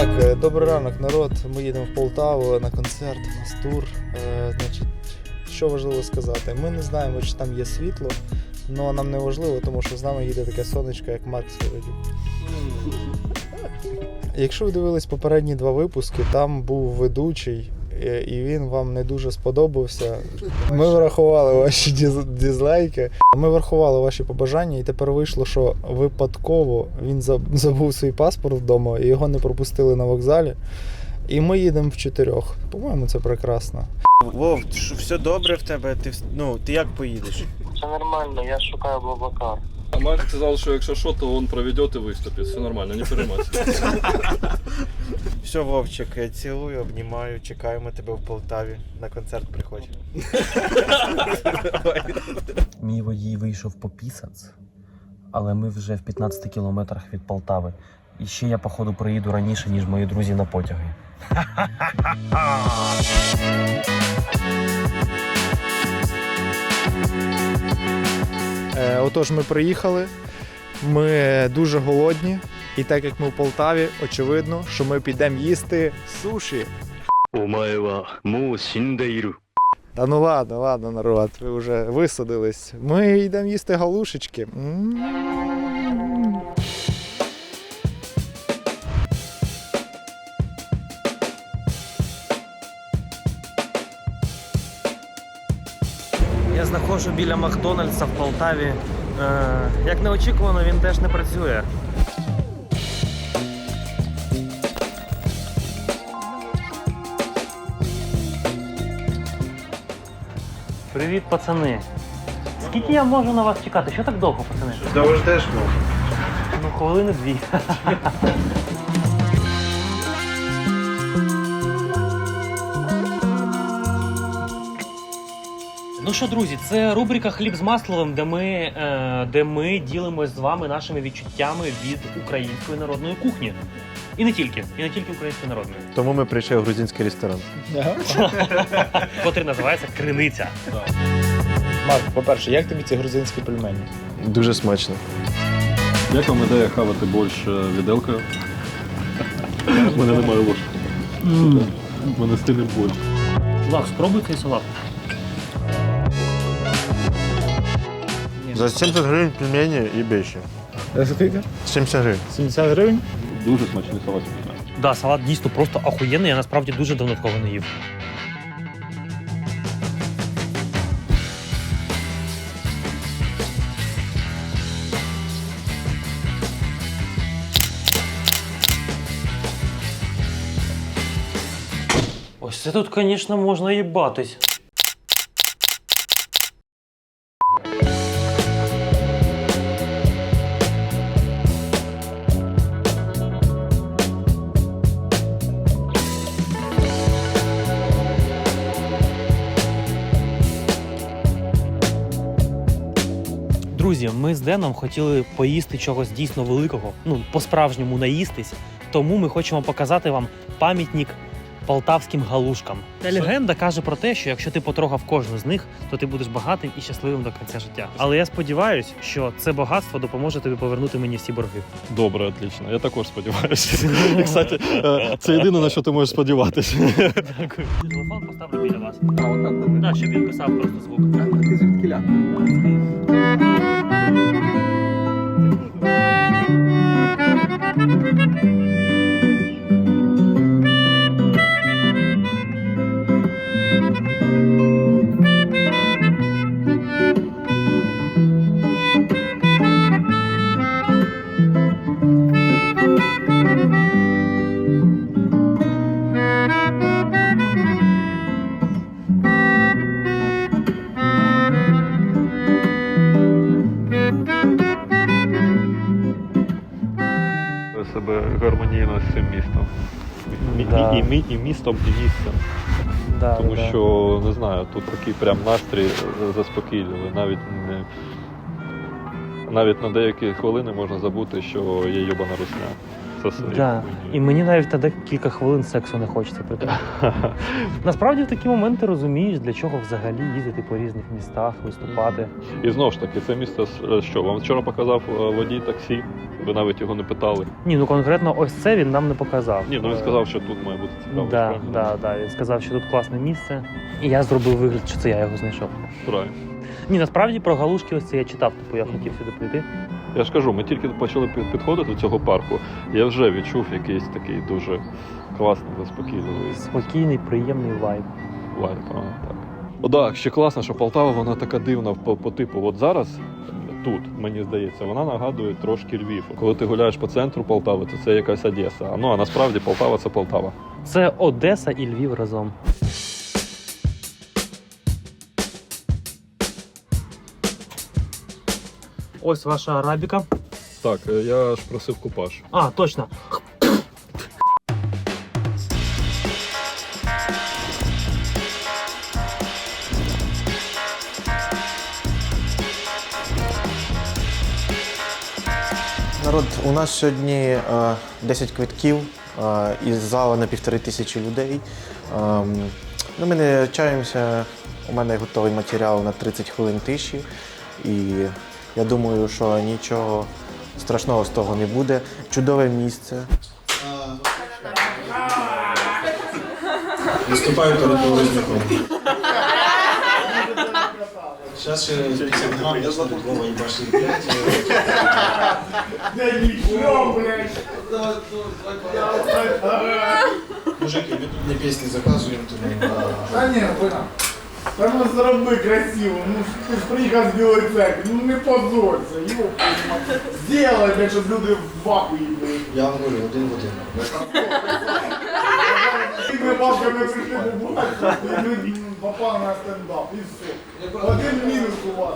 Так, е, добрий ранок, народ. Ми їдемо в Полтаву на концерт, на тур. Е, значить, що важливо сказати? Ми не знаємо, чи там є світло, але нам не важливо, тому що з нами їде таке сонечко, як Марк Сьогодні. Якщо ви дивились попередні два випуски, там був ведучий, і він вам не дуже сподобався. Ми врахували ваші діз- дізлайки. Ми врахували ваші побажання, і тепер вийшло, що випадково він забув свій паспорт вдома і його не пропустили на вокзалі. І ми їдемо в чотирьох. По-моєму, це прекрасно. Вов, що все добре в тебе? Ти ну ти як поїдеш? Все нормально, я шукаю Блаблакар. А Марк сказал, что якщо що, то он проведет и выступит. Все нормально, не переймайся. Все, Вовчик, я цілую, обнімаю, чекаємо тебе в Полтаві. На концерт приходь. Мій водій вийшов по пісац, але ми вже в 15 кілометрах від Полтави. І ще я, походу, приїду раніше, ніж мої друзі на потяги. Е, отож, ми приїхали, ми дуже голодні, і так як ми в Полтаві, очевидно, що ми підемо їсти суші. Та ну ладно, ладно, народ, ви вже висадились. Ми йдемо їсти галушечки. М -м -м. Я знаходжу біля Макдональдса в Полтаві. Е, як неочікувано, він теж не працює. Привіт, пацани. Скільки я можу на вас чекати? Що так довго, пацани? Довждеш, Вов. Ну, хвилини дві. Ну що, друзі, це рубрика Хліб з масловим, де ми, е, де ми ділимось з вами нашими відчуттями від української народної кухні. І не тільки, і не тільки української народної, Тому ми прийшли в грузинський ресторан. котрий називається Криниця. Марк, по-перше, як тобі ці грузинські пельмені? Дуже смачно. Як вам ідея хавати борщ е, віделкою? У мене немає ложки. У мене стильний борщ. Влад, спробуй цей салат. За 70 гривень пельмені і більше. Скільки? 70 гривень. 70 гривень? Дуже смачний салат. Да, салат дійсно просто охуєнний, я насправді дуже давно такого не їв. Ось це тут, звісно, можна їбатись. Друзі, ми з Деном хотіли поїсти чогось дійсно великого, ну по-справжньому наїстись. Тому ми хочемо показати вам пам'ятник полтавським галушкам. Та легенда каже про те, що якщо ти потрогав кожну з них, то ти будеш багатим і щасливим до кінця життя. Але я сподіваюся, що це багатство допоможе тобі повернути мені всі борги. Добре, отлично. Я також сподіваюся. І, кстати, е, це єдине, на що ти можеш сподіватися. Дякую. Телефон поставлю біля вас. А, отак? Так, щоб він писав просто звук. Thank you. Себе гармонійно з цим містом. Да. і, і, і містом, і місцем. Да, Тому да. що не знаю, тут такий прям настрій заспокійливий. Навіть не навіть на деякі хвилини можна забути, що є йобана русня. Своє. Да. І мені навіть та декілька хвилин сексу не хочеться при тому. Насправді в такі моменти розумієш, для чого взагалі їздити по різних містах, виступати. І знову ж таки, це місце що? Вам вчора показав е, водій таксі, ви навіть його не питали. Ні, ну конкретно ось це він нам не показав. Ні, ну він сказав, що тут має бути цікаво. Да, да, да. Він сказав, що тут класне місце. І я зробив вигляд, що це я його знайшов. Правильно. Ні, насправді про галушки ось це я читав, типу я хотів сюди прийти. Я ж кажу, ми тільки почали підходити до цього парку. Я вже відчув якийсь такий дуже класний, заспокійливий Спокійний, приємний вайб. вайб. А, так. О, да, ще класно, що Полтава вона така дивна по, по типу. От зараз тут, мені здається, вона нагадує трошки Львів. Коли ти гуляєш по центру Полтави, то це якась Одеса. Ну а насправді Полтава це Полтава. Це Одеса і Львів разом. Ось ваша арабіка. Так, е, я ж просив купаж. А, точно. Народ, у нас сьогодні е, 10 квитків е, із зала на півтори тисячі людей. Ем, ну, ми не чаємося. У мене готовий матеріал на 30 хвилин тиші. І я думаю, що нічого страшного з того не буде. Чудове місце. Виступаю перед половинником. Зараз ще 50 грам, я зла тут Вова їбашить, блядь. Мужики, ми тут не пісні заказуємо, тому... Та ні, вона. Та ну зроби красиво, ну ти ж приїхав з білої церкви, ну не позорься, йоп, Сделай, блядь, щоб люди в вакуумі були. Я вам говорю, один в один. Ми бабками прийшли побувати, і ми попали на стендап, і все. Один мінус у вас.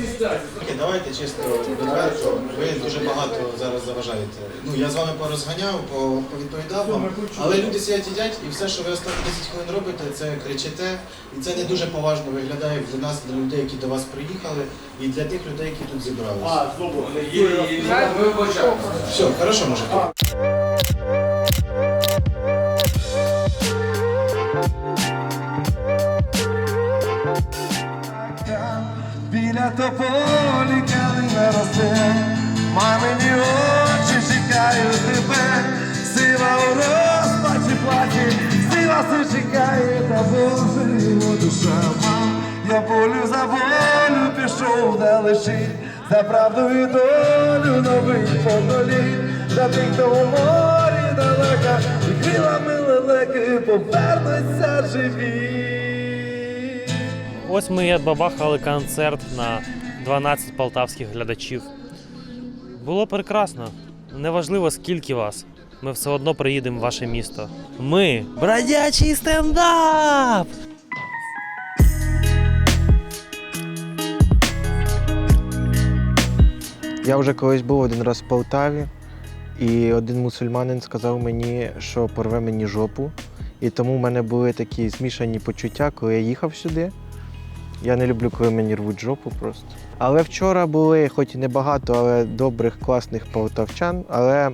і все. Давайте чесно відверто. Ви дуже багато зараз заважаєте. Ну я з вами порозганяв, по- повідповідав вам. Але люди сидять їдять, і все, що ви останні 10 хвилин робите, це кричите. І це не дуже поважно виглядає для нас, для людей, які до вас приїхали, і для тих людей, які тут зібралися. А, добре. Все, хорошо, мужики. Біля тополі калина росте, мамині очі чекають тебе, сила у розпачі плаче, сила все чекає, та Боже душа. Я волю за волю пішов далечі, за правду і долю нових подолі, за тих, хто у морі далека, і крилами лелеки повернуться живі. Ось ми бабахали концерт на 12 полтавських глядачів. Було прекрасно. Неважливо, скільки вас. Ми все одно приїдемо в ваше місто. Ми бродячий стендап! Я вже колись був один раз в Полтаві, і один мусульманин сказав мені, що порве мені жопу. І тому в мене були такі змішані почуття, коли я їхав сюди. Я не люблю, коли мені рвуть жопу просто. Але вчора були, хоч і небагато, але добрих, класних полтавчан. Але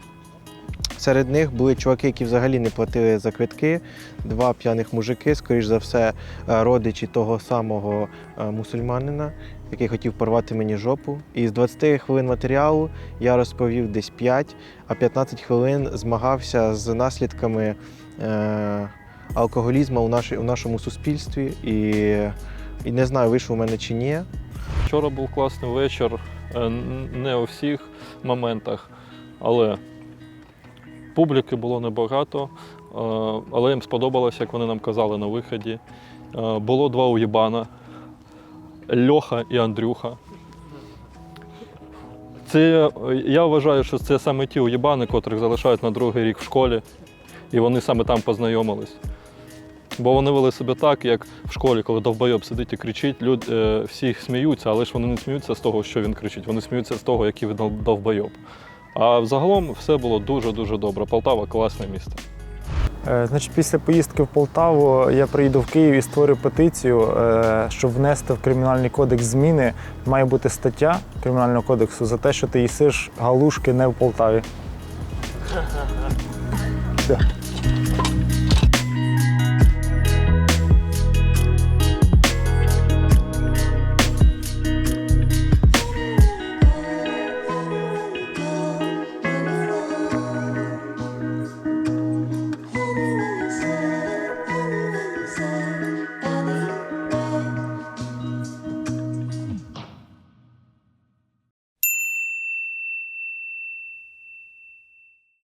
серед них були чуваки, які взагалі не платили за квитки. Два п'яних мужики, скоріш за все, е, родичі того самого е, мусульманина, який хотів порвати мені жопу. І з 20 хвилин матеріалу я розповів десь 5, а 15 хвилин змагався з наслідками е, алкоголізму у, нашому суспільстві. І, і не знаю, вийшов у мене чи ні. Вчора був класний вечір, е, не у всіх моментах, але публіки було небагато, е, але їм сподобалося, як вони нам казали на виході. Е, Було два уєбана Льоха і Андрюха. Це, я вважаю, що це саме ті уєбани, котрих залишають на другий рік в школі, і вони саме там познайомились. Бо вони вели себе так, як в школі, коли довбойоб сидить і кричить, люд, е, всі сміються, але ж вони не сміються з того, що він кричить, вони сміються з того, який він дов- довбойоб. А взагалом все було дуже-дуже добре. Полтава класне місто. Е, Значить, після поїздки в Полтаву я приїду в Київ і створю петицію, е, щоб внести в кримінальний кодекс зміни. Має бути стаття кримінального кодексу за те, що ти їсиш галушки не в Полтаві. Все.